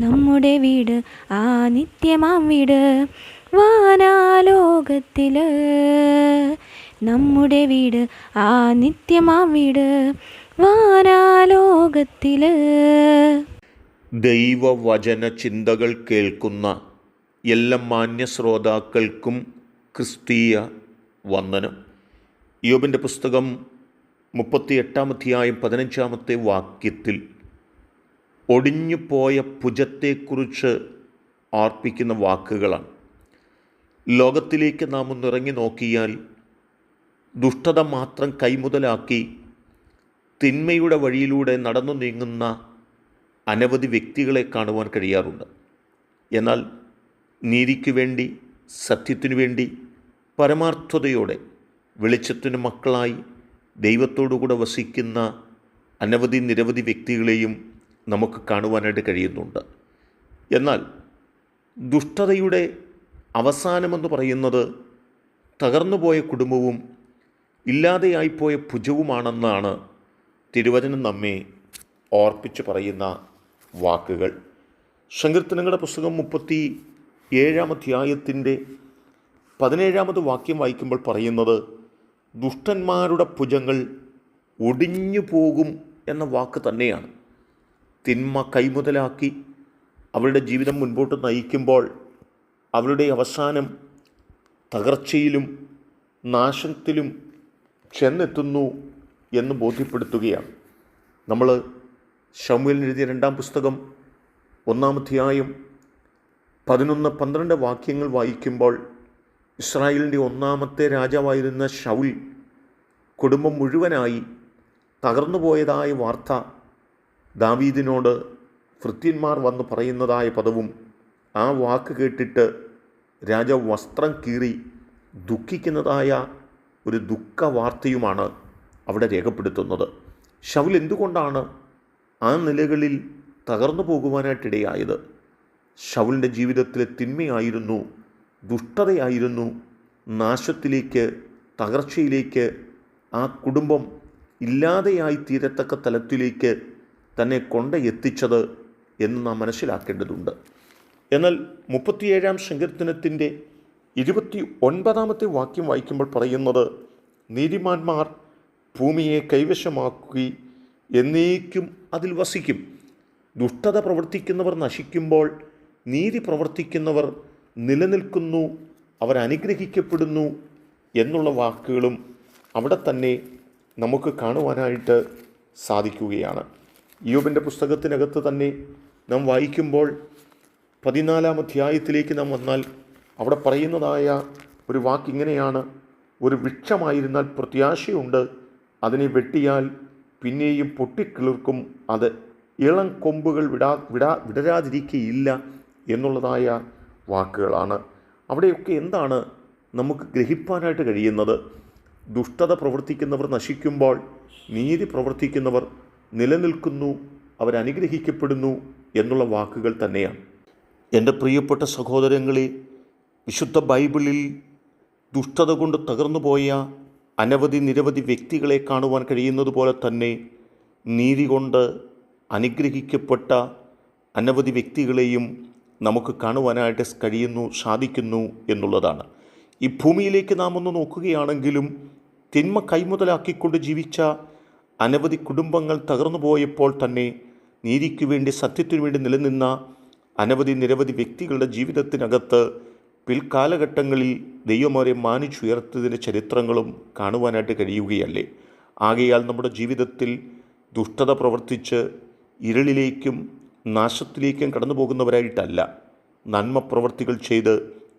നമ്മുടെ വീട് ആ നിത്യമാം വീട് വാനാലോകത്തിൽ നമ്മുടെ വീട് ആ നിത്യമാം വീട് വാനാലോകത്തിൽ ദൈവവചന ചിന്തകൾ കേൾക്കുന്ന എല്ലാ മാന്യ ശ്രോതാക്കൾക്കും ക്രിസ്തീയ വന്ദനം. യോബിന്റെ പുസ്തകം മുപ്പത്തി എട്ടാം അധ്യായം പതിനഞ്ചാമത്തെ വാക്യത്തിൽ ഒടിഞ്ഞുപോയ ഭുജത്തെക്കുറിച്ച് ആർപ്പിക്കുന്ന വാക്കുകളാണ്. ലോകത്തിലേക്ക് നാം ഒന്നിറങ്ങി നോക്കിയാൽ ദുഷ്ടത മാത്രം കൈമുതലാക്കി തിന്മയുടെ വഴിയിലൂടെ നടന്നു നീങ്ങുന്ന അനവധി വ്യക്തികളെ കാണുവാൻ കഴിയാറുണ്ട്. എന്നാൽ നീതിക്കു വേണ്ടി സത്യത്തിനു വേണ്ടി പരമാർത്ഥതയോടെ വെളിച്ചത്തിന് മക്കളായി ദൈവത്തോടുകൂടെ വസിക്കുന്ന അനവധി നിരവധി വ്യക്തികളെയും നമുക്ക് കാണുവാനായിട്ട് കഴിയുന്നുണ്ട്. എന്നാൽ ദുഷ്ടതയുടെ അവസാനമെന്ന് പറയുന്നത് തകർന്നുപോയ കുടുംബവും ഇല്ലാതെയായിപ്പോയ ഭുജവുമാണെന്നാണ് തിരുവചനം നമ്മെ ഓർപ്പിച്ച് പറയുന്ന വാക്കുകൾ. സങ്കീർത്തനങ്ങളുടെ പുസ്തകം മുപ്പത്തി ഏഴാം അധ്യായത്തിന്റെ പതിനേഴാമത് വാക്യം വായിക്കുമ്പോൾ പറയുന്നത് ദുഷ്ടന്മാരുടെ ഭുജങ്ങൾ ഒടിഞ്ഞു പോകും എന്ന വാക്ക് തന്നെയാണ്. തിന്മ കൈമുതലാക്കി അവരുടെ ജീവിതം മുൻപോട്ട് നയിക്കുമ്പോൾ അവരുടെ അവസാനം തകർച്ചയിലും നാശത്തിലും ചെന്നെത്തുന്നു എന്ന് ബോധ്യപ്പെടുത്തുകയാണ്. നമ്മൾ ഷമുവിൽ എഴുതിയ രണ്ടാം പുസ്തകം ഒന്നാമധ്യായം പതിനൊന്ന് പന്ത്രണ്ട് വാക്യങ്ങൾ വായിക്കുമ്പോൾ ഇസ്രായേലിന്റെ ഒന്നാമത്തെ രാജാവായിരുന്ന ഷൗൽ കുടുംബം മുഴുവനായി തകർന്നുപോയതായ വാർത്ത ദാവീദിനോട് ഭൃത്യന്മാർ വന്ന് പറയുന്നതായ പദവും ആ വാക്ക് കേട്ടിട്ട് രാജാവ് വസ്ത്രം കീറി ദുഃഖിക്കുന്നതായ ഒരു ദുഃഖ വാർത്തയുമാണ് അവിടെ രേഖപ്പെടുത്തുന്നത്. ഷൗൽ എന്തുകൊണ്ടാണ് ആ നിലകളിൽ തകർന്നു പോകുവാനായിട്ടിടയായത്? ഷൗലിന്റെ ജീവിതത്തിലെ തിന്മയായിരുന്നു ദുഷ്ടതയായിരുന്നു നാശത്തിലേക്ക് തകർച്ചയിലേക്ക് ആ കുടുംബം ഇല്ലാതെയായി തീരത്തക്ക തലത്തിലേക്ക് തന്നെ കൊണ്ട് എത്തിച്ചത് എന്ന് നാം മനസ്സിലാക്കേണ്ടതുണ്ട്. എന്നാൽ മുപ്പത്തിയേഴാം സങ്കീർത്തനത്തിന്റെ ഇരുപത്തി ഒൻപതാമത്തെ വാക്യം വായിക്കുമ്പോൾ പറയുന്നത് നീതിമാന്മാർ ഭൂമിയെ കൈവശമാക്കി എന്നേക്കും അതിൽ വസിക്കും. ദുഷ്ടത പ്രവർത്തിക്കുന്നവർ നശിക്കുമ്പോൾ നീതി പ്രവർത്തിക്കുന്നവർ നിലനിൽക്കുന്നു അവർ അനുഗ്രഹിക്കപ്പെടുന്നു എന്നുള്ള വാക്കുകളും അവിടെ തന്നെ നമുക്ക് കാണുവാനായിട്ട് സാധിക്കുകയാണ്. യോബിന്റെ പുസ്തകത്തിനകത്ത് തന്നെ നാം വായിക്കുമ്പോൾ പതിനാലാം അധ്യായത്തിലേക്ക് നാം വന്നാൽ അവിടെ പറയുന്നതായ ഒരു വാക്ക് ഇങ്ങനെയാണ്. ഒരു വൃക്ഷമായിരുന്നാൽ പ്രത്യാശയുണ്ട് അതിനെ വെട്ടിയാൽ പിന്നെയും പൊട്ടിക്കിളിർക്കും അത് ഇളം കൊമ്പുകൾ വിടാ വിടാ വിടരാതിരിക്കുകയില്ല എന്നുള്ളതായ വാക്കുകളാണ്. അവിടെയൊക്കെ എന്താണ് നമുക്ക് ഗ്രഹിപ്പാനായിട്ട് കഴിയുന്നത്? ദുഷ്ടത പ്രവർത്തിക്കുന്നവർ നശിക്കുമ്പോൾ നീതി പ്രവർത്തിക്കുന്നവർ നിലനിൽക്കുന്നു അവരനുഗ്രഹിക്കപ്പെടുന്നു എന്നുള്ള വാക്കുകൾ തന്നെയാണ്. എന്റെ പ്രിയപ്പെട്ട സഹോദരങ്ങളെ വിശുദ്ധ ബൈബിളിൽ ദുഷ്ടത കൊണ്ട് തകർന്നു പോയ അനവധി നിരവധി വ്യക്തികളെ കാണുവാൻ കഴിയുന്നത് പോലെ തന്നെ നീതി കൊണ്ട് അനുഗ്രഹിക്കപ്പെട്ട അനവധി വ്യക്തികളെയും നമുക്ക് കാണുവാനായിട്ട് കഴിയുന്നു സാധിക്കുന്നു എന്നുള്ളതാണ്. ഈ ഭൂമിയിലേക്ക് നാം ഒന്ന് നോക്കുകയാണെങ്കിലും തിന്മ കൈമുതലാക്കിക്കൊണ്ട് ജീവിച്ച അനവധി കുടുംബങ്ങൾ തകർന്നു പോയപ്പോൾ തന്നെ നീതിക്ക് വേണ്ടി സത്യത്തിനു വേണ്ടി നിലനിന്ന അനവധി നിരവധി വ്യക്തികളുടെ ജീവിതത്തിനകത്ത് പിൽക്കാലഘട്ടങ്ങളിൽ ദൈവമാരെ മാനിച്ചുയർത്തതിന്റെ ചരിത്രങ്ങളും കാണുവാനായിട്ട് കഴിയുകയല്ലേ? ആകയാൽ നമ്മുടെ ജീവിതത്തിൽ ദുഷ്ടത പ്രവർത്തിച്ച് ഇരുളിലേക്കും നാശത്തിലേക്കും കടന്നു പോകുന്നവരായിട്ടല്ല നന്മ പ്രവർത്തികൾ ചെയ്ത്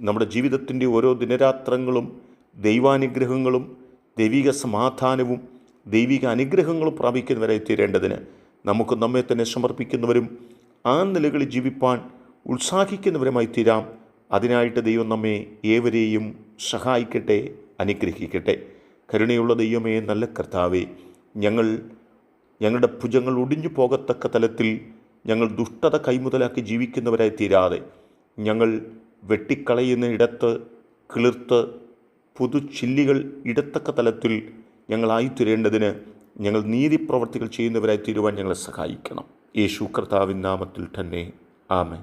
നമ്മുടെ ജീവിതത്തിന്റെ ഓരോ ദിനരാത്രങ്ങളും ദൈവാനുഗ്രഹങ്ങളും ദൈവിക സമാധാനവും ദൈവിക അനുഗ്രഹങ്ങൾ പ്രാപിക്കുന്നവരെ തീരേണ്ടതിന് നമുക്ക് നമ്മെ തന്നെ സമർപ്പിക്കുന്നവരും ആ നിലകളിൽ ജീവിപ്പാൻ ഉത്സാഹിക്കുന്നവരുമായി തീരാം. അതിനായിട്ട് ദൈവം നമ്മെ ഏവരെയും സഹായിക്കട്ടെ അനുഗ്രഹിക്കട്ടെ. കരുണയുള്ള ദൈവമേ നല്ല കർത്താവേ ഞങ്ങൾ ഞങ്ങളുടെ ഭുജങ്ങൾ ഒടിഞ്ഞു പോകത്തക്ക തലത്തിൽ ഞങ്ങൾ ദുഷ്ടത കൈമുതലാക്കി ജീവിക്കുന്നവരായി തീരാതെ ഞങ്ങൾ വെട്ടിക്കളയുന്ന ഇടത്ത് കിളിർത്ത് പുതുച്ചില്ലികൾ ഇടത്തക്ക തലത്തിൽ ഞങ്ങളായിത്തീരേണ്ടതിന് ഞങ്ങൾ നീതിപ്രവർത്തികൾ ചെയ്യുന്നവരായി തീരുവാൻ ഞങ്ങളെ സഹായിക്കണം. യേശു കർത്താവിൻ നാമത്തിൽ തന്നെ. ആമേൻ.